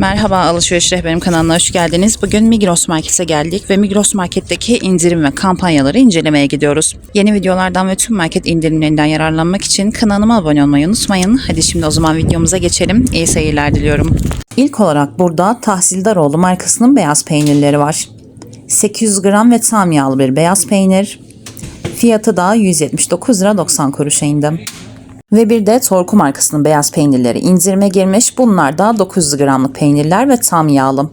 Merhaba Alışveriş Rehberim kanalına hoş geldiniz. Bugün Migros Market'e geldik ve Migros Market'teki indirim ve kampanyaları incelemeye gidiyoruz. Yeni videolardan ve tüm market indirimlerinden yararlanmak için kanalıma abone olmayı unutmayın. Hadi şimdi o zaman videomuza geçelim. İyi seyirler diliyorum. İlk olarak burada Tahsildaroğlu markasının beyaz peynirleri var. 800 gram ve tam yağlı bir beyaz peynir. Fiyatı da 179 lira 90 kuruşa indi. Ve bir de Torku markasının beyaz peynirleri indirime girmiş. Bunlar da 900 gramlık peynirler ve tam yağlı.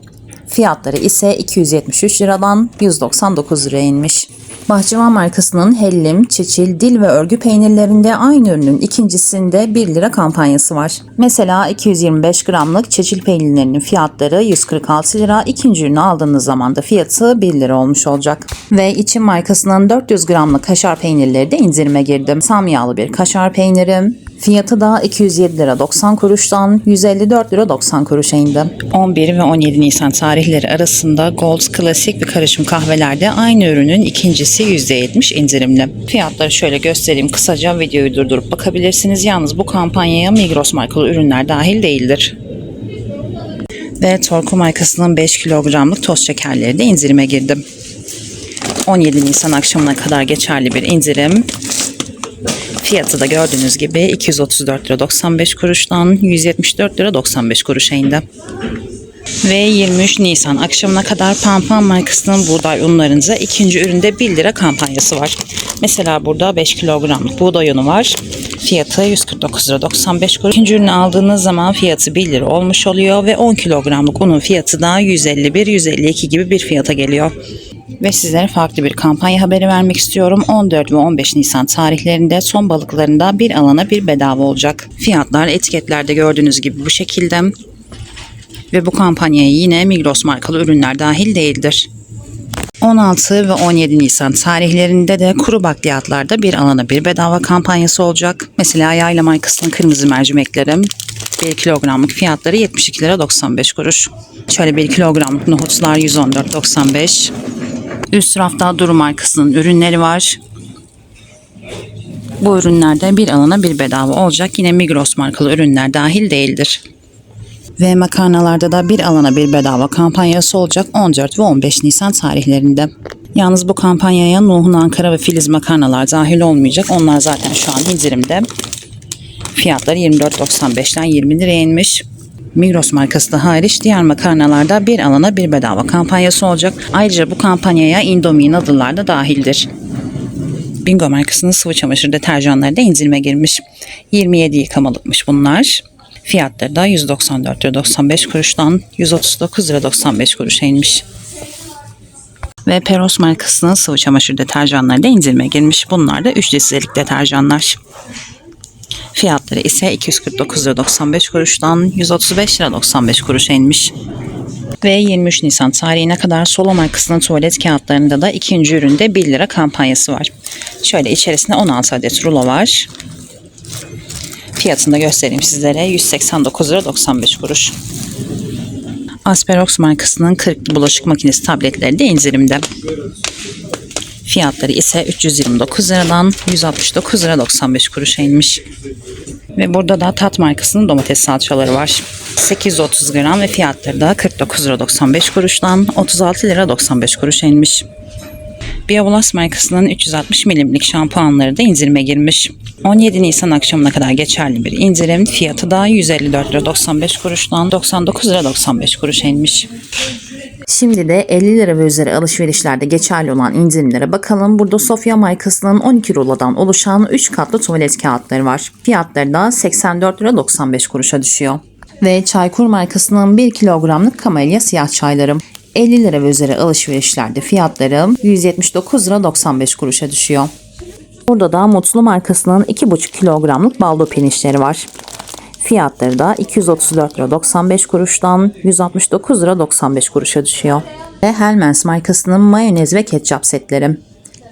Fiyatları ise 273 liradan 199 liraya inmiş. Bahçıvan markasının hellim, çeçil, dil ve örgü peynirlerinde aynı ürünün ikincisinde 1 lira kampanyası var. Mesela 225 gramlık çeçil peynirlerinin fiyatları 146 lira, ikinci ürünü aldığınız zaman da fiyatı 1 lira olmuş olacak. Ve İçin markasının 400 gramlık kaşar peynirleri de indirime girdi. Tam yağlı bir kaşar peyniri, Fiyatı da 207 lira 90 kuruştan 154 lira 90 kuruşa indi. 11 ve 17 Nisan tarihleri arasında Gold Klasik ve karışım kahvelerde aynı ürünün ikincisi %70 indirimli. Fiyatları şöyle göstereyim kısaca videoyu durdurup bakabilirsiniz. Yalnız bu kampanyaya Migros markalı ürünler dahil değildir. Ve Torku markasının 5 kilogramlık toz şekerleri de indirime girdi. 17 Nisan akşamına kadar geçerli bir indirim. Fiyatı da gördüğünüz gibi 234 lira 95 kuruştan 174 lira 95 kuruşa indi. Ve 23 Nisan akşamına kadar Pampan markasının buğday unlarınıza ikinci üründe 1 lira kampanyası var. Mesela burada 5 kilogramlık buğday unu var. Fiyatı 149 lira 95 kuruş. İkinci ürünü aldığınız zaman fiyatı 1 lira olmuş oluyor ve 10 kilogramlık unun fiyatı da 151-152 gibi bir fiyata geliyor. Ve sizlere farklı bir kampanya haberi vermek istiyorum. 14 ve 15 Nisan tarihlerinde son balıklarında bir alana bir bedava olacak. Fiyatlar etiketlerde gördüğünüz gibi bu şekilde. Ve bu kampanyaya yine Migros markalı ürünler dahil değildir. 16 ve 17 Nisan tarihlerinde de kuru bakliyatlarda bir alana bir bedava kampanyası olacak. Mesela Yayla markasının kırmızı mercimeklerim 1 kilogramlık fiyatları 72 lira 95 kuruş. Şöyle 1 kilogramlık nohutlar 114.95. Üst rafta Duru markasının ürünleri var. Bu ürünlerde bir alana bir bedava olacak. Yine Migros markalı ürünler dahil değildir. Ve makarnalarda da bir alana bir bedava kampanyası olacak 14 ve 15 Nisan tarihlerinde. Yalnız bu kampanyaya Nuh'un Ankara ve Filiz makarnalar dahil olmayacak. Onlar zaten şu an indirimde. Fiyatları 24.95'ten 20 liraya inmiş. Migros markası da hariç diğer makarnalarda bir alana bir bedava kampanyası olacak. Ayrıca bu kampanyaya Indomie noodle'lar da dahildir. Bingo markasının sıvı çamaşır deterjanları da indirime girmiş. 27 yıkamalıkmış bunlar. Fiyatları da 194 lira 95 kuruştan 139 lira 95 kuruşa inmiş. Ve Peros markasının sıvı çamaşır deterjanları da indirime girmiş. Bunlar da 3 litrelik deterjanlar. Fiyatları ise 249 lira 95 kuruştan 135 lira 95 kuruşa inmiş. Ve 23 Nisan tarihine kadar Solo markasının tuvalet kağıtlarında da ikinci üründe 1 lira kampanyası var. Şöyle içerisinde 16 adet rulo var. Fiyatını da göstereyim sizlere. 189 lira 95 kuruş. Asperox markasının 40 bulaşık makinesi tabletleri de indirimde. Fiyatları ise 329 liradan 169 lira 95 kuruşa inmiş. Ve burada da Tat markasının domates salçaları var. 830 gram ve fiyatları da 49 lira 95 kuruştan 36 lira 95 kuruşa inmiş. Bioblast markasının 360 milimlik şampuanları da indirime girmiş. 17 Nisan akşamına kadar geçerli bir indirim. Fiyatı da 154 lira 95 kuruştan 99 lira 95 kuruşa inmiş. Şimdi de 50 lira ve üzeri alışverişlerde geçerli olan indirimlere bakalım. Burada Sofya markasının 12 rulodan oluşan 3 katlı tuvalet kağıtları var. Fiyatları da 84 lira 95 kuruşa düşüyor. Ve Çaykur markasının 1 kilogramlık kamelya siyah çaylarım. 50 lira ve üzeri alışverişlerde fiyatları 179 lira 95 kuruşa düşüyor. Burada da Mutlu markasının 2,5 kilogramlık baldo pirinçleri var. Fiyatları da 234 lira 95 kuruştan 169 lira 95 kuruşa düşüyor. Ve Hellmann's markasının mayonez ve ketçap setleri.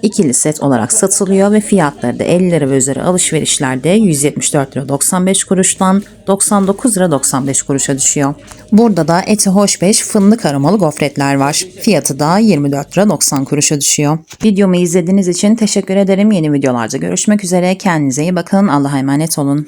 ikili set olarak satılıyor ve fiyatları da 50 lira ve üzeri alışverişlerde 174 lira 95 kuruştan 99 lira 95 kuruşa düşüyor. Burada da eti hoş 5 fındık aromalı gofretler var. Fiyatı da 24 lira 90 kuruşa düşüyor. Videomu izlediğiniz için teşekkür ederim. Yeni videolarda görüşmek üzere. Kendinize iyi bakın. Allah'a emanet olun.